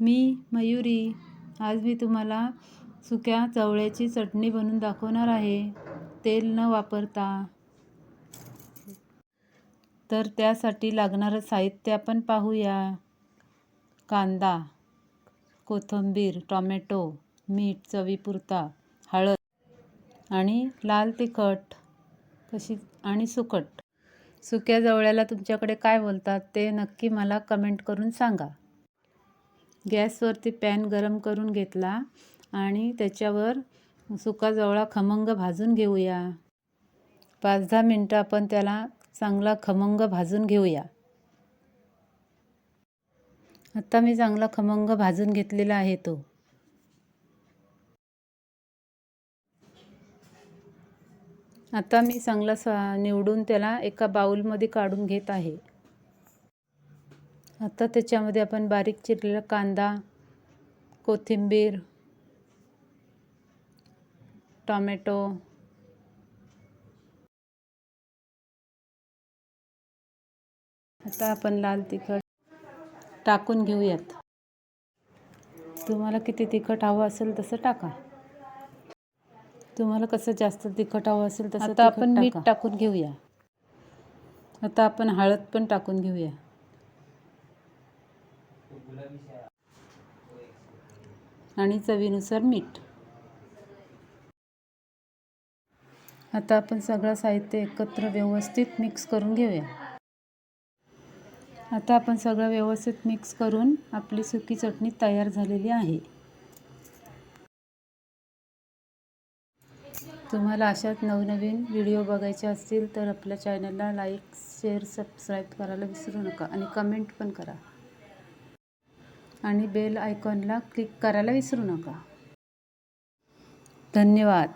मी मयुरी आज मी तुम्हाला सुक्या चवळ्याची चटणी बनवून दाखवणार आहे. तेल न वापरता. तर त्यासाठी लागणारं साहित्य आपण पाहूया. कांदा कोथिंबीर टॉमॅटो मीठ चवीपुरता हळद आणि लाल तिखट कशी आणि सुकट. सुक्या जवळ्याला तुमच्याकडे काय बोलतात ते नक्की मला कमेंट करून सांगा. गॅसवरती पॅन गरम करून घेतला आणि त्याच्यावर सुका जवळा खमंग भाजून घेऊया. पाच दहा मिनटं आपण त्याला चांगला खमंग भाजून घेऊया. आत्ता मी चांगला खमंग भाजून घेतलेला आहे तो. आता मी चांगला सा निवडून त्याला एका बाऊलमध्ये काढून घेत आहे. आता त्याच्यामध्ये आपण बारीक चिरलेला कांदा कोथिंबीर टॉमॅटो आता आपण लाल तिखट टाकून घेऊयात. तुम्हाला किती तिखट हवं असेल तसं टाका. तुम्हाला कसं जास्त तिखट हवं असेल तसं आता आपण मीठ टाकून घेऊया. आता आपण हळद पण टाकून घेऊया. आणि चवीनुसार मीठ. आता आपण सगळं साहित्य एकत्र व्यवस्थित मिक्स करून घेऊया. आता आपण सगळं व्यवस्थित मिक्स करून आपली सुकी चटणी तयार झालेली आहे. तुम्हाला अशाच नवनवीन व्हिडिओ बघायचे असतील तर आपल्या चॅनलला लाईक शेअर सबस्क्राईब करायला विसरू नका आणि कमेंट पण करा. आणि बेल आयकॉनला क्लिक करायला विसरू नका. धन्यवाद.